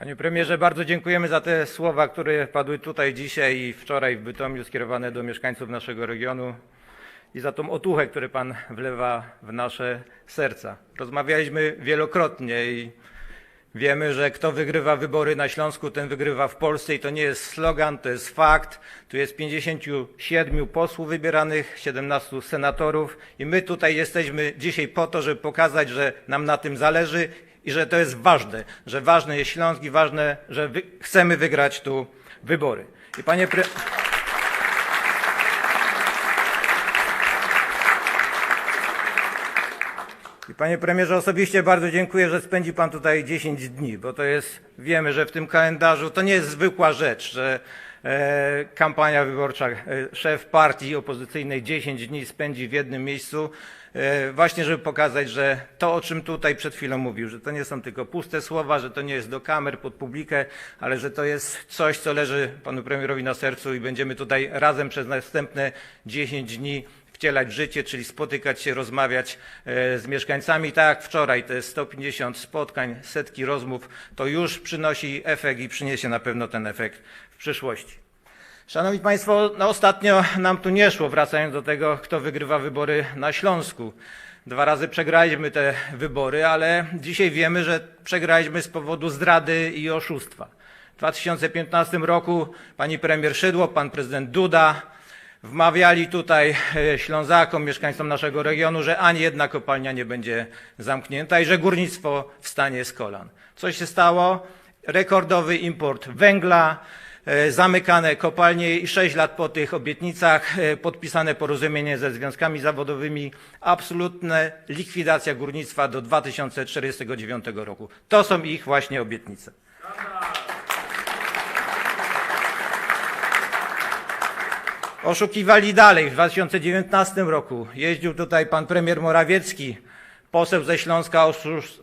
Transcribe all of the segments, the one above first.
Panie premierze, bardzo dziękujemy za te słowa, które padły tutaj dzisiaj i wczoraj w Bytomiu skierowane do mieszkańców naszego regionu i za tą otuchę, którą Pan wlewa w nasze serca. Rozmawialiśmy wielokrotnie i wiemy, że kto wygrywa wybory na Śląsku, ten wygrywa w Polsce i to nie jest slogan, to jest fakt. Tu jest 57 posłów wybieranych, 17 senatorów i my tutaj jesteśmy dzisiaj po to, żeby pokazać, że nam na tym zależy i że to jest ważne, że ważny jest Śląsk i ważne, że wy chcemy wygrać tu wybory. I panie pre... panie premierze, osobiście bardzo dziękuję, że spędzi pan tutaj 10 dni, bo to jest, wiemy, że w tym kalendarzu to nie jest zwykła rzecz, że e, kampania wyborcza, e, szef partii opozycyjnej 10 dni spędzi w jednym miejscu, e, właśnie żeby pokazać, że to, o czym tutaj przed chwilą mówił, że to nie są tylko puste słowa, że to nie jest do kamer, pod publikę, ale że to jest coś, co leży panu premierowi na sercu i będziemy tutaj razem przez następne 10 dni wcielać w życie, czyli spotykać się, rozmawiać e, z mieszkańcami. Tak jak wczoraj, jest 150 spotkań, setki rozmów, to już przynosi efekt i przyniesie na pewno ten efekt w przyszłości. Szanowni Państwo, no ostatnio nam tu nie szło, wracając do tego, kto wygrywa wybory na Śląsku. Dwa razy przegraliśmy te wybory, ale dzisiaj wiemy, że przegraliśmy z powodu zdrady i oszustwa. W 2015 roku pani premier Szydło, pan prezydent Duda wmawiali tutaj e, Ślązakom, mieszkańcom naszego regionu, że ani jedna kopalnia nie będzie zamknięta i że górnictwo wstanie z kolan. Co się stało? Rekordowy import węgla, e, zamykane kopalnie i sześć lat po tych obietnicach e, podpisane porozumienie ze związkami zawodowymi, absolutna likwidacja górnictwa do 2049 roku. To są ich właśnie obietnice. Oszukiwali dalej. W 2019 roku jeździł tutaj pan premier Morawiecki, poseł ze Śląska,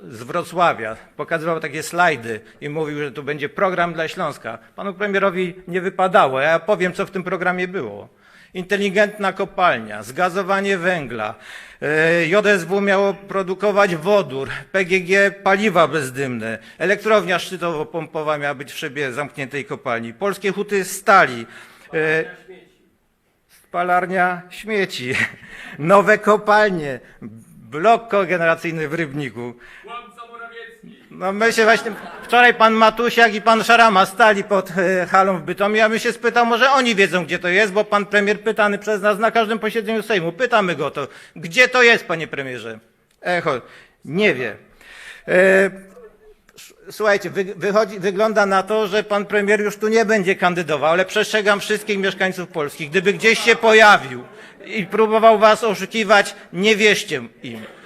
z Wrocławia. Pokazywał takie slajdy i mówił, że tu będzie program dla Śląska. Panu premierowi nie wypadało. Ja powiem, co w tym programie było. Inteligentna kopalnia, zgazowanie węgla, e, JSW miało produkować wodór, PGG paliwa bezdymne, elektrownia szczytowo-pompowa miała być w szybie zamkniętej kopalni, polskie huty stali, e, spalarnia śmieci, nowe kopalnie, blok kogeneracyjny w Rybniku. No my się właśnie, wczoraj pan Matusiak i pan Szarama stali pod e, halą w Bytomiu, ja bym się spytał, może oni wiedzą, gdzie to jest, bo pan premier pytany przez nas na każdym posiedzeniu Sejmu. Pytamy go to, gdzie to jest, panie premierze? Echo, nie wie. E, Słuchajcie, wy, wychodzi, wygląda na to, że pan premier już tu nie będzie kandydował, ale przestrzegam wszystkich mieszkańców Polski. Gdyby gdzieś się pojawił i próbował was oszukiwać, nie wierzcie im.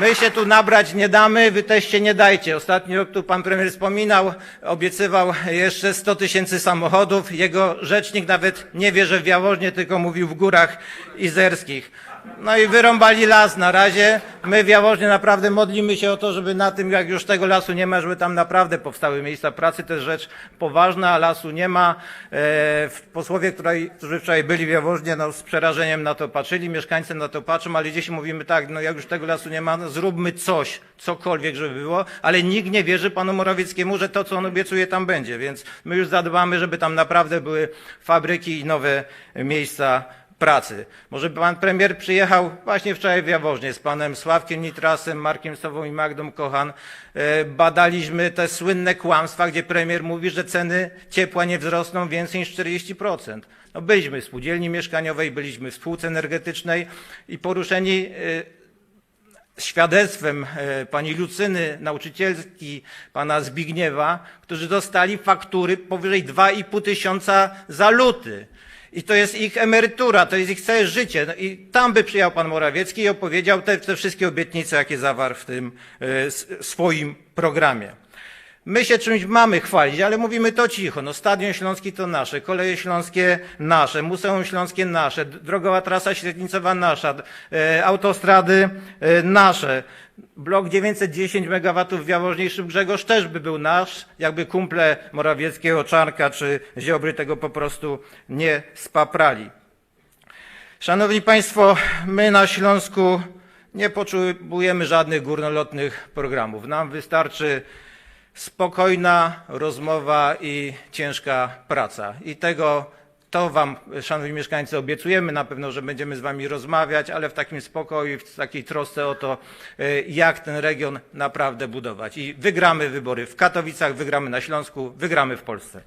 My się tu nabrać nie damy, wy też się nie dajcie. Ostatnio tu pan premier wspominał, obiecywał jeszcze 100 tysięcy samochodów. Jego rzecznik nawet nie wie, że w Jaworznie, tylko mówił w górach izerskich. No i wyrąbali las na razie. My w Jaworznie naprawdę modlimy się o to, żeby na tym, jak już tego lasu nie ma, żeby tam naprawdę powstały miejsca pracy. To jest rzecz poważna, a lasu nie ma. E, posłowie, którzy wczoraj byli w Jaworznie, no, z przerażeniem na to patrzyli, mieszkańcy na to patrzą, ale dziś mówimy tak, no jak już tego lasu nie ma, no, zróbmy coś, cokolwiek, żeby było, ale nikt nie wierzy panu Morawieckiemu, że to, co on obiecuje, tam będzie, więc my już zadbamy, żeby tam naprawdę były fabryki i nowe miejsca pracy. Może pan premier przyjechał właśnie wczoraj w Jaworznie z panem Sławkiem Nitrasem, Markiem Sową i Magdą Kochan. E, Badaliśmy te słynne kłamstwa, gdzie premier mówi, że ceny ciepła nie wzrosną więcej niż 40%. No byliśmy w spółdzielni mieszkaniowej, byliśmy w spółce energetycznej i poruszeni e, świadectwem e, pani Lucyny, nauczycielki, pana Zbigniewa, którzy dostali faktury powyżej 2,5 tysiąca za luty. I to jest ich emerytura, to jest ich całe życie. No I tam by przyjechał pan Morawiecki i opowiedział te, te wszystkie obietnice, jakie zawarł w tym e, swoim programie. My się czymś mamy chwalić, ale mówimy to cicho. No Stadion Śląski to nasze, koleje śląskie nasze, Muzeum Śląskie nasze, drogowa trasa średnicowa nasza, e, autostrady e, nasze. Blok 910 MW w Jaworzniejszym Grzegorz też by był nasz, jakby kumple Morawieckiego, Czarka czy Ziobry tego po prostu nie spaprali. Szanowni Państwo, my na Śląsku nie potrzebujemy żadnych górnolotnych programów. Nam wystarczy spokojna rozmowa i ciężka praca. I tego, to Wam, Szanowni Mieszkańcy, obiecujemy. Na pewno, że będziemy z Wami rozmawiać, ale w takim spokoju, w takiej trosce o to, e, jak ten region naprawdę budować. I wygramy wybory w Katowicach, wygramy na Śląsku, wygramy w Polsce.